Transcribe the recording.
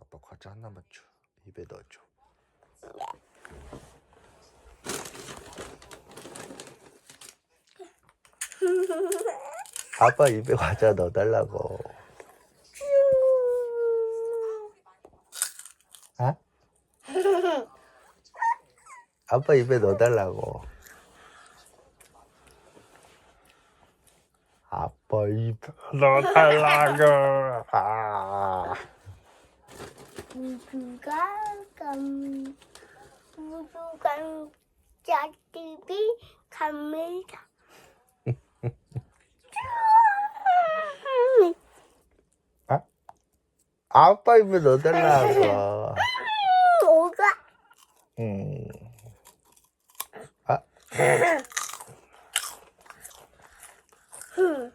아빠 과자 하나만 줘. 입에 넣어줘. 아빠 입에 과자 넣어달라고. 아? 아빠 입에 넣어달라고. 아빠 입에 넣어달라고. 아. 무수가 감 무수가 짜집이 갑니다. 아빠 입에 넣어달라고. 오가 음. 아, Huh.